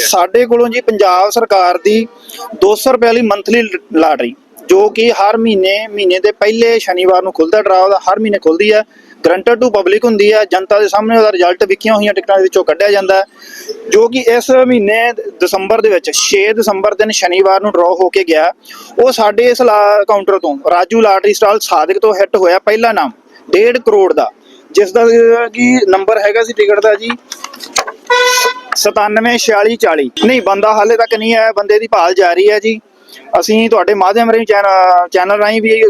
ਹੈ। ਸਾਡੇ ਕੋਲੋਂ ਜੀ ਪੰਜਾਬ ਸਰਕਾਰ ਦੀ 200 ਰੁਪਏ ਵਾਲੀ ਮੰਥਲੀ ਲਾਟਰੀ ਜੋ ਕਿ ਹਰ ਮਹੀਨੇ ਮਹੀਨੇ ਦੇ ਪਹਿਲੇ ਸ਼ਨੀਵਾਰ ਨੂੰ ਖੁੱਲਦਾ ਡਰਾਅ ਦਾ ਹਰ ਮਹੀਨੇ ਖੁੱਲਦੀ ਹੈ। ਗਰੰਟਡ ਟੂ ਪਬਲਿਕ ਹੁੰਦੀ ਹੈ। ਜਨਤਾ ਦੇ ਸਾਹਮਣੇ ਉਹਦਾ ਰਿਜ਼ਲਟ ਵਿਖੀਆਂ ਹੋਈਆਂ ਟਿਕਟਾਂ ਦੇ ਵਿੱਚੋਂ ਕੱਢਿਆ ਜਾਂਦਾ ਜੋ ਕਿ ਇਸ ਮਹੀਨੇ ਦਸੰਬਰ ਦੇ ਵਿੱਚ 6 ਦਸੰਬਰ ਦਿਨ ਸ਼ਨੀਵਾਰ ਨੂੰ ਡਰਾਅ ਹੋ ਕੇ ਗਿਆ। ਉਹ ਸਾਡੇ ਇਸ ਲਾ- ਕਾਊਂਟਰ ਤੋਂ, ਰਾਜੂ ਲਾਟਰੀ ਸਟਾਲ ਸਾਦਿਕ ਤੋਂ ਹਿੱਟ ਹੋਇਆ ਪਹਿਲਾ ਨਾਮ 1.5 ਕਰੋੜ ਦਾ। ਜਿਸ ਦਾ ਕਿ ਨੰਬਰ ਹੈਗਾ ਸੀ ਟਿਕਟ ਦਾ ਜੀ 974640 ਨਹੀਂ, ਬੰਦਾ ਹਾਲੇ ਤੱਕ ਨਹੀਂ ਆਇਆ, ਬੰਦੇ ਦੀ ਭਾਲ ਜਾਰੀ ਹੈ ਜੀ। ਅਸੀਂ ਤੁਹਾਡੇ ਮਾਧਿਅਮ ਰਾਹੀਂ ਚੈਨ- ਚੈਨਲ ਰਾਹੀਂ ਵੀ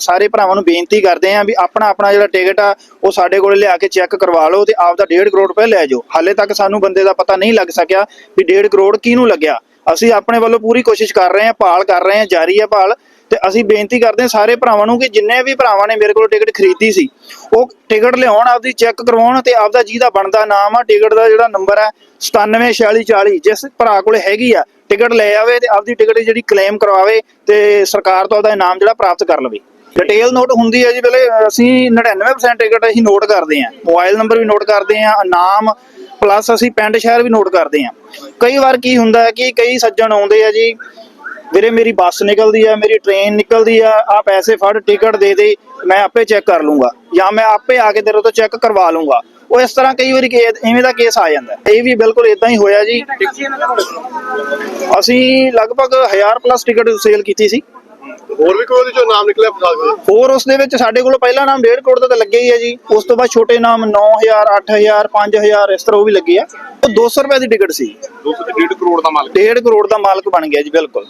ਸਾਰੇ ਭਰਾਵਾਂ ਨੂੰ ਬੇਨਤੀ ਕਰਦੇ ਆਂ ਵੀ ਆਪਣਾ ਆਪਣਾ ਜਿਹੜਾ ਟਿਕਟ ਆ, ਉਹ ਸਾਡੇ ਕੋਲ ਲਿਆ ਕੇ ਚੈੱਕ ਕਰਵਾ ਲਓ ਤੇ ਆਪ ਦਾ 1.5 ਕਰੋੜ ਰੁਪਏ ਲੈ ਜਾਓ। ਹਾਲੇ ਤੱਕ ਸਾਨੂੰ ਬੰਦੇ ਦਾ ਪਤਾ ਨਹੀਂ ਲੱਗ ਸਕਿਆ ਵੀ 1.5 ਕਰੋੜ ਕਿਹਨੂੰ ਲੱਗਿਆ। ਅਸੀਂ ਆਪਣੇ ਵੱਲੋਂ ਪੂਰੀ ਕੋਸ਼ਿਸ਼ ਕਰ ਰਹੇ ਹਾਂ, ਭਾਲ ਕਰ ਰਹੇ ਹਾਂ, ਜਾਰੀ ਹੈ ਭਾਲ। ਤੇ ਅਸੀਂ ਬੇਨਤੀ ਕਰਦੇ ਹਾਂ ਸਾਰੇ ਭਰਾਵਾਂ ਨੂੰ ਕਿ ਜਿੰਨੇ ਵੀ ਭਰਾਵਾਂ ਨੇ ਮੇਰੇ ਕੋਲ ਟਿਕਟ ਖਰੀਦੀ ਸੀ, ਉਹ ਟਿਕਟ ਲਿਆਉਣ, ਆਪਦੀ ਚੈੱਕ ਕਰਵਾਉਣ ਤੇ ਆਪਦਾ ਜਿਹਦਾ ਬਣਦਾ ਨਾਮ ਆ, ਟਿਕਟ ਦਾ ਜਿਹੜਾ ਨੰਬਰ ਹੈ 974640 ਜਿਸ ਭਰਾ ਕੋਲ ਹੈਗੀ ਆ, ਟਿਕਟ ਲੈ ਆਵੇ ਤੇ ਆਪਦੀ ਟਿਕਟ ਜਿਹੜੀ ਕਲੇਮ ਕਰਵਾਵੇ ਤੇ ਸਰਕਾਰ ਤੋਂ ਆਪਦਾ ਇਨਾਮ ਜਿਹੜਾ ਪ੍ਰਾਪਤ ਕਰ ਲਵੇ। ਡਿਟੇਲ ਨੋਟ ਹੁੰਦੀ ਹੈ ਜੀ ਵੇਲੇ ਅਸੀਂ 99% ਟਿਕਟ ਅਸੀਂ ਨੋਟ ਕਰਦੇ ਹਾਂ। ਮੋਬਾਈਲ ਨੰਬਰ ਵੀ ਨੋਟ ਕਰਦੇ ਹਾਂ ਨਾਮ ਪਲੱਸ ਅਸੀਂ ਪਿੰਡ ਸ਼ਹਿਰ ਵੀ ਨੋਟ ਕਰਦੇ ਹਾਂ। ਕਈ ਵਾਰ ਕੀ ਹੁੰਦਾ ਹੈ ਕਿ ਕਈ ਸੱਜਣ ਆਉਂਦੇ ਆ ਜੀ ਵੀਰੇ ਮੇਰੀ ਬੱਸ ਨਿਕਲਦੀ ਆ ਮੇਰੀ ਟ੍ਰੇਨ ਨਿਕਲਦੀ ਆ ਆ ਪੈਸੇ ਫੜ ਟਿਕਟ ਦੇ ਦੇ ਮੈਂ ਆਪੇ ਚੈੱਕ ਕਰ ਲੂੰਗਾ। ਜਾਂ ਮੈਂ ਆਪੇ ਆ ਕੇ ਤੇਰੇ ਤੋਂ ਚੈੱਕ ਕਰਵਾ ਲੂੰਗਾ। ਉਹ ਇਸ ਤਰ੍ਹਾਂ ਕਈ ਵਾਰੀ ਕੇ- ਇਵੇਂ ਦਾ ਕੇਸ ਆ ਜਾਂਦਾ। ਇਹ ਵੀ ਬਿਲਕੁਲ ਇਦਾਂ ਹੀ ਹੋਇਆ ਜੀ। ਅਸੀਂ ਲਗਭਗ 1000 ਪਲੱਸ ਟਿਕਟ ਸੇਲ ਕੀਤੀ ਸੀ। ਹੋਰ ਵੀ ਕੋਈ ਉਹਦੇ ਚੋਂ ਨਾਮ ਨਿਕਲਿਆ ਬਤਾ ਦਿਓ ਹੋਰ ਉਸ ਦੇ ਵਿੱਚ ਸਾਡੇ ਕੋਲ ਪਹਿਲਾ ਨਾਮ 1.5 ਕਰੋੜ ਦਾ ਤਾਂ ਲੱਗਿਆ ਹੀ ਹੈ ਜੀ। ਉਸ ਤੋਂ ਬਾਅਦ ਛੋਟੇ ਨਾਮ 9000 8000 5000 ਇਸ ਤਰ੍ਹਾਂ ਉਹ ਵੀ ਲੱਗੇ ਆ। ਉਹ 200 ਰੁਪਏ ਦੀ ਟਿਕਟ ਸੀ। 200 ਤੇ 1.5 ਕਰੋੜ ਦਾ ਮਾਲਕ। 1.5 ਕਰੋੜ ਦਾ ਮਾਲਕ ਬਣ ਗਿਆ ਜੀ ਬਿਲਕੁਲ।